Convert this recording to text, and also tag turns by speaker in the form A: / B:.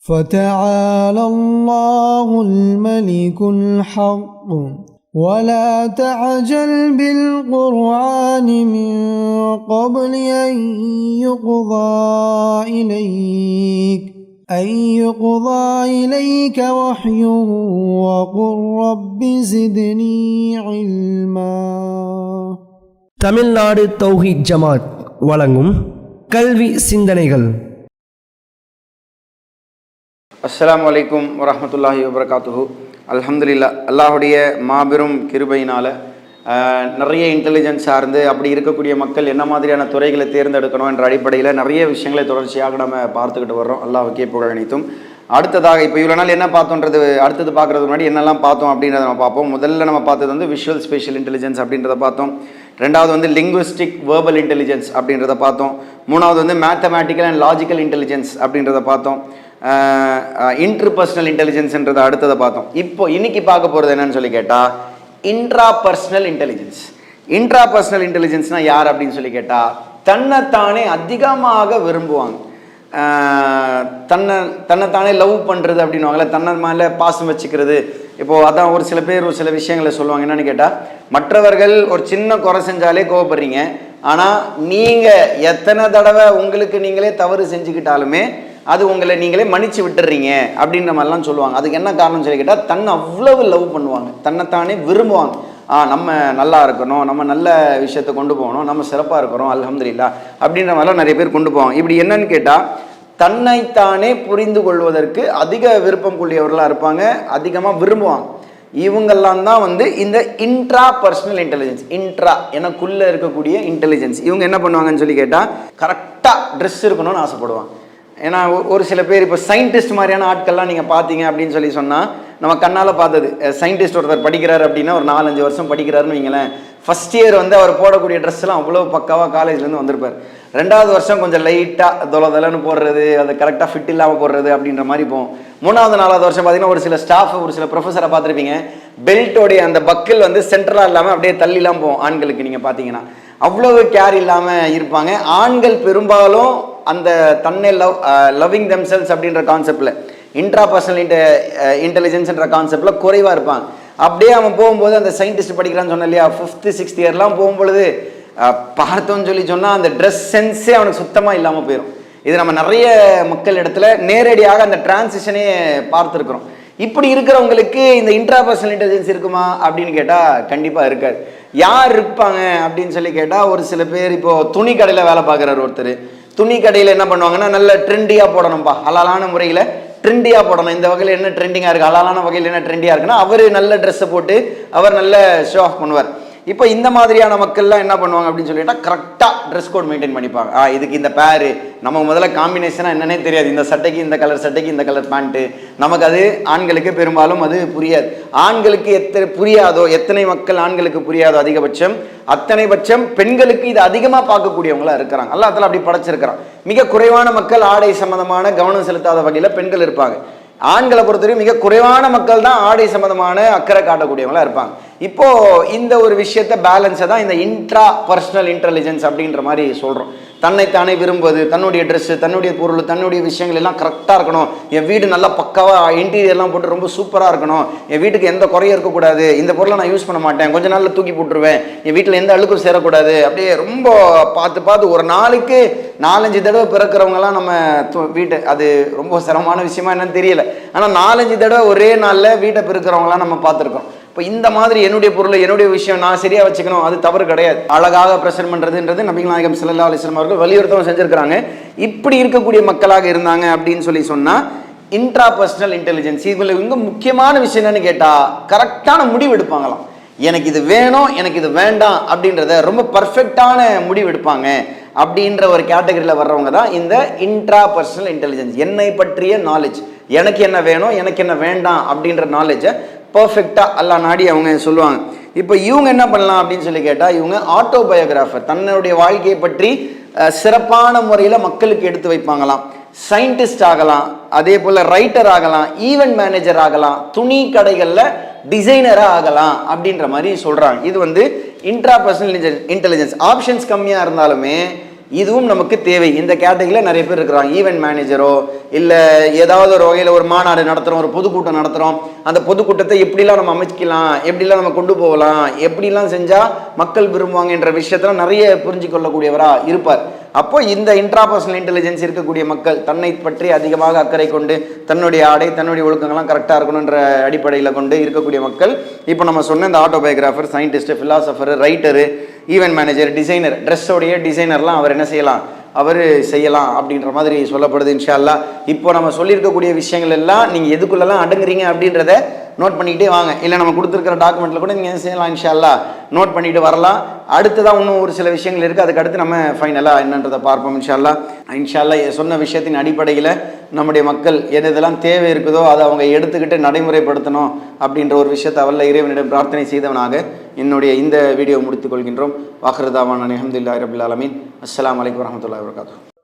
A: فتعالى الله الملك الحق ولا تعجل بالقرآن من قبل أن يقضى إليك أن يقضى إليك وحيه وقل رب زدني علما
B: தமிழ்நாடு தௌஹீத் ஜமாத் வழங்கும் கல்வி சிந்தனைகள்
C: அஸ்லாம் வலைக்கும் வரமத்துல்லாஹி வபரகாத்துஹு. அலமதுல்லா அல்லாஹுடைய மாபெரும் கிருபையினால் நிறைய இன்டெலிஜென்ஸ் சார்ந்து அப்படி இருக்கக்கூடிய மக்கள் என்ன மாதிரியான துறைகளை தேர்ந்தெடுக்கணும் என்ற அடிப்படையில் நிறைய விஷயங்களை தொடர்ச்சியாக நம்ம பார்த்துக்கிட்டு வர்றோம். அல்லாஹுக்கே புகழ் அனைத்தும். அடுத்ததாக இப்போ இவ்வளோ நாள் என்ன பார்த்தோன்றது அடுத்தது பார்க்குறது முன்னாடி என்னெல்லாம் பார்த்தோம் அப்படின்றத நம்ம பார்ப்போம். முதல்ல நம்ம பார்த்தது வந்து விஷுவல் ஸ்பெஷல் இன்டெலிஜென்ஸ் அப்படின்றத பார்த்தோம். ரெண்டாவது வந்து லிங்குவிஸ்டிக் வேர்பல் இன்டெலிஜென்ஸ் அப்படின்றத பார்த்தோம். மூணாவது வந்து மேத்தமேட்டிக்கல் அண்ட் லாஜிக்கல் இன்டெலிஜென்ஸ் அப்படின்றத பார்த்தோம். இன்டர்பர்சனல் இன்டெலிஜென்ஸ்ன்றதை அடுத்ததை பார்த்தோம். இப்போ இன்னைக்கு பார்க்க போகிறது என்னன்னு சொல்லி கேட்டால் intra personal intelligence intra personal இன்டெலிஜென்ஸ்னால் யார் அப்படின்னு சொல்லி கேட்டால் தன்னைத்தானே அதிகமாக விரும்புவாங்க. தன்னை தன்னைத்தானே லவ் பண்ணுறது அப்படின்னுவாங்கல்ல தன்னை மேலே பாசம் வச்சுக்கிறது. இப்போது அதான் ஒரு சில பேர் ஒரு சில விஷயங்களை சொல்லுவாங்க. என்னென்னு கேட்டால் மற்றவர்கள் ஒரு சின்ன குறை செஞ்சாலே கோவப்படுறீங்க. ஆனால் நீங்கள் எத்தனை தடவை உங்களுக்கு நீங்களே தவறு செஞ்சுக்கிட்டாலுமே அது உங்களை நீங்களே மன்னிச்சு விட்டுறீங்க அப்படின்ற மாதிரிலாம் சொல்லுவாங்க. அதுக்கு என்ன காரணம் சொல்லி கேட்டால் தன்னை அவ்வளவு லவ் பண்ணுவாங்க. தன்னைத்தானே விரும்புவாங்க. ஆ நம்ம நல்லா இருக்கணும் நம்ம நல்ல விஷயத்தை கொண்டு போகணும் நம்ம சிறப்பாக இருக்கிறோம் அலமதுல்லா அப்படின்ற மாதிரிலாம் நிறைய பேர் கொண்டு போவாங்க. இப்படி என்னன்னு கேட்டால் தன்னைத்தானே புரிந்து கொள்வதற்கு அதிக விருப்பம் கொள்ளியவர்களாக இருப்பாங்க அதிகமாக விரும்புவாங்க. இவங்கெல்லாம் தான் வந்து இந்த இன்ட்ரா பர்சனல் இன்டெலிஜென்ஸ் இன்ட்ரா எனக்குள்ளே இருக்கக்கூடிய இன்டெலிஜென்ஸ் இவங்க என்ன பண்ணுவாங்கன்னு சொல்லி கேட்டால் கரெக்டாக ட்ரெஸ் இருக்கணும்னு ஆசைப்படுவாங்க. ஏன்னா ஒரு சில பேர் இப்போ சயின்டிஸ்ட் மாதிரியான ஆட்கள்லாம் நீங்கள் பார்த்தீங்க அப்படின்னு சொல்லி சொன்னால் நம்ம கண்ணால் பார்த்தது. சயின்டிஸ்ட் ஒருத்தர் படிக்கிறார் அப்படின்னா ஒரு நாலஞ்சு வருஷம் படிக்கிறாருன்னு வைங்களேன். ஃபஸ்ட் இயர் வந்து அவர் போடக்கூடிய ட்ரெஸ்லாம் அவ்வளோ பக்காவாக காலேஜ்லேருந்து வந்திருப்பார். ரெண்டாவது வருஷம் கொஞ்சம் லைட்டாக தொலை தொலைன்னு போடுறது அது கரெக்டாக ஃபிட் இல்லாமல் போடுறது அப்படின்ற மாதிரி போகும். மூணாவது நாலாவது வருஷம் பார்த்தீங்கன்னா ஒரு சில ஸ்டாஃப் ஒரு சில ப்ரொஃபஸரை பார்த்துருப்பீங்க. பெல்ட்டோடைய அந்த பக்கில் வந்து சென்ட்ரலாக இல்லாமல் அப்படியே தள்ளிலாம் போகும் ஆண்களுக்கு நீங்கள் பார்த்தீங்கன்னா. அவ்வளவு கேர் இல்லாமல் இருப்பாங்க. ஆண்கள் பெரும்பாலும் அந்த தன்னை லவ் லவ்விங் தெம்செல்ஸ் அப்படின்ற கான்செப்டில் இன்ட்ரா பர்சனல் இன்ட இன்டெலிஜென்ஸ்ன்ற கான்செப்டில் குறைவாக இருப்பாங்க அப்படியே அவன் போகும்போது அந்த சயின்டிஸ்ட் படிக்கிறான்னு சொன்ன இல்லையா ஃபிஃப்த்து சிக்ஸ்த் இயர்லாம் போகும்பொழுது பார்த்தோன்னு சொல்லி சொன்னால் அந்த ட்ரெஸ் சென்ஸே அவனுக்கு சுத்தமாக இல்லாமல் போயிடும் இது நம்ம நிறைய மக்கள் இடத்துல நேரடியாக அந்த டிரான்சிஷனே பார்த்துருக்குறோம். இப்படி இருக்கிறவங்களுக்கு இந்த இன்ட்ராபர்சனல் இன்டெலிஜென்ஸ் இருக்குமா அப்படின்னு கேட்டால் கண்டிப்பாக இருக்காது. யார் இருப்பாங்க அப்படின்னு சொல்லி கேட்டால் ஒரு சில பேர் இப்போது துணி கடையில் வேலை பார்க்குறாரு ஒருத்தர். துணி கடையில் என்ன பண்ணுவாங்கன்னா நல்ல ட்ரெண்டியாக போடணும்ப்பா அலாலான முறையில் ட்ரெண்டியாக போடணும். இந்த வகையில் என்ன ட்ரெண்டிங்காக இருக்குது அலாலான வகையில் என்ன ட்ரெண்டியாக இருக்குன்னா அவர் நல்ல ட்ரெஸ்ஸை போட்டு அவர் நல்ல ஷோ ஆஃப் பண்ணுவார். இப்போ இந்த மாதிரியான மக்கள்லாம் என்ன பண்ணுவாங்க அப்படின்னு சொல்லிட்டா கரெக்டாக ட்ரெஸ் கோட் மெயின்டைன் பண்ணிப்பாங்க. ஆ இதுக்கு இந்த பேரு நமக்கு முதல்ல காம்பினேஷனாக என்னன்னே தெரியாது. இந்த சட்டைக்கு இந்த கலர் சட்டைக்கு இந்த கலர் பேண்ட்டு நமக்கு அது ஆண்களுக்கு பெரும்பாலும் அது புரியாது. ஆண்களுக்கு எத்தனை புரியாதோ எத்தனை மக்கள் ஆண்களுக்கு புரியாதோ அதிகபட்சம் அத்தனை பட்சம் பெண்களுக்கு இது அதிகமாக பார்க்கக்கூடியவங்களா இருக்கிறாங்க. அல்லாத்துல அப்படி படைச்சிருக்கிறான். மிக குறைவான மக்கள் ஆடை சம்மந்தமான கவனம் செலுத்தாத வகையில் பெண்கள் இருப்பாங்க. ஆண்களை பொறுத்தவரைக்கும் மிக குறைவான மக்கள் தான் ஆடை சம்மந்தமான அக்கறை காட்டக்கூடியவங்களா இருப்பாங்க. இப்போ இந்த ஒரு விஷயத்த பேலன்ஸை தான் இந்த இன்ட்ரா பர்சனல் இன்டெலிஜென்ஸ் அப்படின்ற மாதிரி சொல்கிறோம் தன்னைத்தானே விரும்புவது தன்னுடைய ட்ரெஸ் தன்னுடைய பொருள் தன்னுடைய விஷயங்கள் எல்லாம் கரெக்டாக இருக்கணும். என் வீடு நல்லா பக்காவாக இன்டீரியர்லாம் போட்டு ரொம்ப சூப்பராக இருக்கணும். என் வீட்டுக்கு எந்த குறையும் இருக்கக்கூடாது. இந்த பொருளை நான் யூஸ் பண்ண மாட்டேன். கொஞ்ச நாளில் தூக்கி போட்டுருவேன். என் வீட்டில் எந்த அழுக்கும் சேரக்கூடாது. அப்படியே ரொம்ப பார்த்து பார்த்து ஒரு நாளுக்கு நாலஞ்சு தடவை பிறக்கிறவங்கலாம் நம்ம து- வீட்டை அது ரொம்ப சிரமமான விஷயமா என்னன்னு தெரியல. ஆனால் நாலஞ்சு தடவை ஒரே நாளில் வீட்டை பிறக்கிறவங்களாம் நம்ம பார்த்துருக்கோம். இப்போ இந்த மாதிரி என்னுடைய பொருள் என்னுடைய விஷயம் நான் சரியாக வச்சுக்கணும் அது தவறு கிடையாது. அழகாக பிரசன்ட் பண்ணுறதுன்றது நபிகள் நாயகம் ஸல்லல்லாஹு அலைஹி அவர்கள் வலியுறுத்தவும் செஞ்சுருக்கிறாங்க. இப்படி இருக்கக்கூடிய மக்களாக இருந்தாங்க அப்படின்னு சொல்லி சொன்னால் இன்ட்ரா பர்சனல் இன்டெலிஜென்ஸ் இவங்களுக்கு இவங்க முக்கியமான விஷயம் என்னன்னு கேட்டால் கரெக்டான முடிவு எடுப்பாங்களாம். எனக்கு இது வேணும் எனக்கு இது வேண்டாம் அப்படின்றத ரொம்ப பர்ஃபெக்டான முடிவு எடுப்பாங்க அப்படின்ற ஒரு கேட்டகரியில் வர்றவங்க தான் இந்த இன்ட்ரா பர்சனல் இன்டெலிஜென்ஸ் என்னை பற்றிய நாலேஜ் எனக்கு என்ன வேணும் எனக்கு என்ன வேண்டாம் அப்படின்ற நாலேஜை பர்ஃபெக்டாக அல்லா நாடி அவங்க சொல்லுவாங்க. இப்போ இவங்க என்ன பண்ணலாம் அப்படின்னு சொல்லி கேட்டால் இவங்க ஆட்டோபயோகிராஃபர் தன்னுடைய வாழ்க்கையை பற்றி சிறப்பான முறையில் மக்களுக்கு எடுத்து வைப்பாங்களாம். சயின்டிஸ்ட் ஆகலாம் அதே போல் ரைட்டர் ஆகலாம் ஈவெண்ட் மேனேஜர் ஆகலாம் துணி கடைகளில் டிசைனராக ஆகலாம் அப்படின்ற மாதிரி சொல்கிறாங்க இது வந்து இன்ட்ரா பர்சனல் இன்டெலிஜென்ஸ் ஆப்ஷன்ஸ் கம்மியாக இருந்தாலுமே இதுவும் நமக்கு தேவை. இந்த கேட்டகரியில் நிறைய பேர் இருக்கிறாங்க. ஈவெண்ட் மேனேஜரோ இல்லை ஏதாவது ஒரு வகையில் ஒரு மாநாடு நடத்துகிறோம் ஒரு பொதுக்கூட்டம் நடத்துகிறோம் அந்த பொதுக்கூட்டத்தை எப்படிலாம் நம்ம அமைக்கலாம் எப்படிலாம் நம்ம கொண்டு போகலாம் எப்படிலாம் செஞ்சால் மக்கள் விரும்புவாங்க என்ற விஷயத்தில் நிறைய புரிஞ்சு கொள்ளக்கூடியவராக இருப்பார். அப்போ இந்த இன்ட்ராபர்சனல் இன்டெலிஜென்ஸ் இருக்கக்கூடிய மக்கள் தன்னை பற்றி அதிகமாக அக்கறை கொண்டு தன்னுடைய ஆடை தன்னுடைய ஒழுக்கங்கள்லாம் கரெக்டாக இருக்கணுன்ற அடிப்படையில் கொண்டு இருக்கக்கூடிய மக்கள் இப்போ நம்ம சொன்ன இந்த autobiographer scientist philosopher writer event manager designer ட்ரெஸ்ஸோடைய டிசைனர்லாம் அவர் என்ன செய்யலாம்? அவர் செய்யலாம் அப்படின்ற மாதிரி சொல்லப்படுது இன்ஷா அல்லாஹ் இப்போ நம்ம சொல்லியிருக்கக்கூடிய விஷயங்கள் எல்லாம் நீங்கள் எதுக்குள்ளெல்லாம் அடங்குறீங்க அப்படின்றத நோட் பண்ணிக்கிட்டே வாங்க. இல்லை நம்ம கொடுத்துருக்கிற டாக்குமெண்ட்டில் கூட நீங்கள் செய்யலாம் இன்ஷால்லா நோட் பண்ணிட்டு வரலாம். அடுத்ததாக இன்னும் ஒரு சில விஷயங்கள் இருக்குது அதுக்கு அடுத்து நம்ம ஃபைனலாக என்னன்றதை பார்ப்போம் இன்ஷா அல்லாஹ் சொன்ன விஷயத்தின் அடிப்படையில் நம்முடைய மக்கள் எது இதெல்லாம் தேவை இருக்குதோ அதை அவங்க எடுத்துக்கிட்டு நடைமுறைப்படுத்தணும் அப்படின்ற ஒரு விஷயத்தை அவல்ல இறைவனிடம் பிரார்த்தனை செய்தவனாக என்னுடைய இந்த வீடியோ முடித்துக் கொள்கின்றோம். வாஹ்ரதாவான் அஹமதுல்லா ரபுல் ஆலமீன். அஸ்ஸலாமு அலைக்கும் வரமத்துல்லாஹி